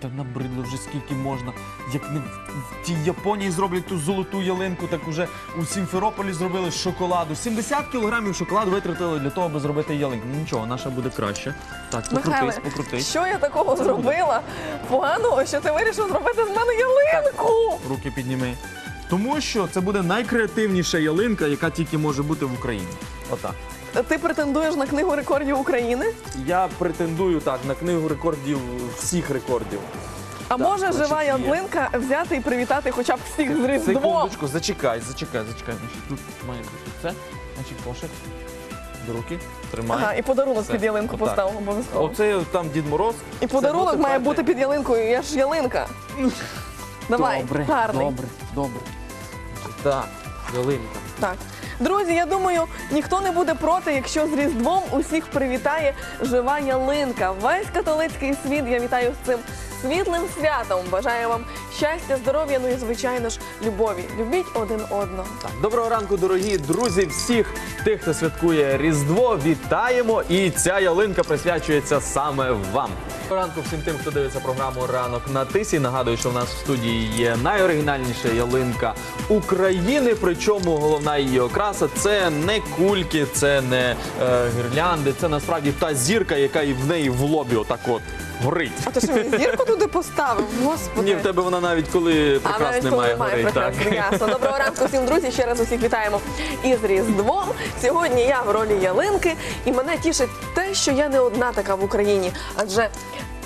Та набридло вже скільки можна. Як не в тій Японії зроблять ту золоту ялинку, так уже у Сімферополі зробили шоколаду. 70 кілограмів шоколаду витратили для того, аби зробити ялинку. Ну нічого, наша буде краще. Так, Михайле, покрутись, покрутись. що я такого зробила поганого, що ти вирішив зробити з мене ялинку? Руки підніми. Тому що це буде найкреативніша ялинка, яка тільки може бути в Україні. Отак. Ти претендуєш на книгу рекордів України? Я претендую так на книгу рекордів всіх рекордів. А може значить, жива є. ялинка взяти і привітати хоча б всіх з Різдвом? Секундочку, зачекай, зачекай, зачекай. Значить, тут має бути це. Значить, кошик. До руки. Тримай. Ага, і подарунок Все. під ялинку Отак. поставив обов'язково. Оце там Дід Мороз. І Це подарунок має перший. бути під ялинкою. Я ж ялинка. Давай, гарний. Добре, добре. Так, ялинка. Так. Друзі, я думаю, ніхто не буде проти, якщо з Різдвом усіх привітає жива ялинка. Весь католицький світ я вітаю з цим світлим святом. Бажаю вам щастя, здоров'я, ну і звичайно ж любові. Любіть один одного. Доброго ранку, дорогі друзі, всіх тих, хто святкує Різдво, вітаємо! І ця ялинка присвячується саме вам. Доброго ранку всім тим, хто дивиться програму Ранок на тисі. Нагадую, що в нас в студії є найоригінальніша ялинка України. Причому головна її окраса це не кульки, це не е, гірлянди, це насправді та зірка, яка і в неї в лобі отак от горить. А то що він зірку туди поставив? Господи. Ні, в тебе вона навіть коли А навіть немає коли немає горить. Так. ясно. Доброго ранку всім друзі. Ще раз усіх вітаємо із Різдвом. Сьогодні я в ролі ялинки, і мене тішить те, що я не одна така в Україні, адже.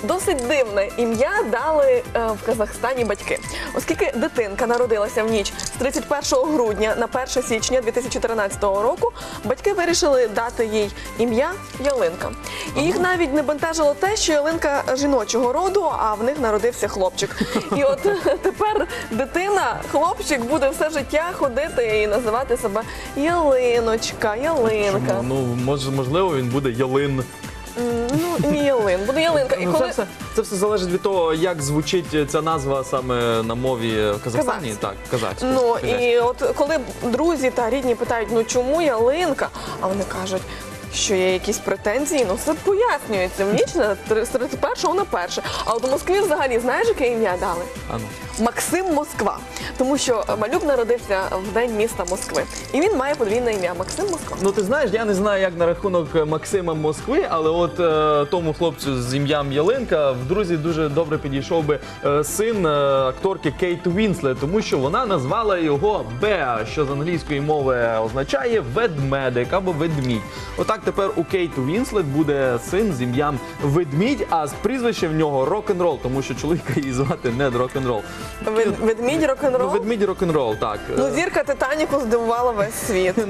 Досить дивне ім'я дали е, в Казахстані батьки, оскільки дитинка народилася в ніч з 31 грудня на 1 січня 2013 року. Батьки вирішили дати їй ім'я Ялинка. І їх навіть не бентежило те, що ялинка жіночого роду, а в них народився хлопчик. І от тепер дитина, хлопчик буде все життя ходити і називати себе Ялиночка, Ялинка. Чому? Ну, мож, можливо, він буде ялин. Ну, не ялин, буде ялинка. І Ну, це, коли все, це все залежить від того, як звучить ця назва саме на мові в Казахстані. Казахська. Так, казахською. Ну і от коли друзі та рідні питають, ну чому ялинка? А вони кажуть. Що є якісь претензії, ну все пояснюється в ніч на три- з 31 на перше. А от у Москві взагалі знаєш, яке ім'я дали? А ну. Максим Москва. Тому що малюк народився в день міста Москви. І він має подвійне ім'я Максим Москва. Ну ти знаєш, я не знаю, як на рахунок Максима Москви, але от е, тому хлопцю з ім'ям Ялинка в друзі дуже добре підійшов би е, син е, акторки Кейт Вінслет, тому що вона назвала його Беа, що з англійської мови означає ведмедик або ведмідь. Отак тепер у Кейт Вінслет буде син з ім'ям Ведмідь, а з прізвищем в нього рок-н-рол, тому що чоловіка її звати не рок-н-рол. Вед- Ведмідь Ну, рок-н-рол. ведмідь рок-н-рол, так. Ну, зірка Титаніку здивувала весь світ.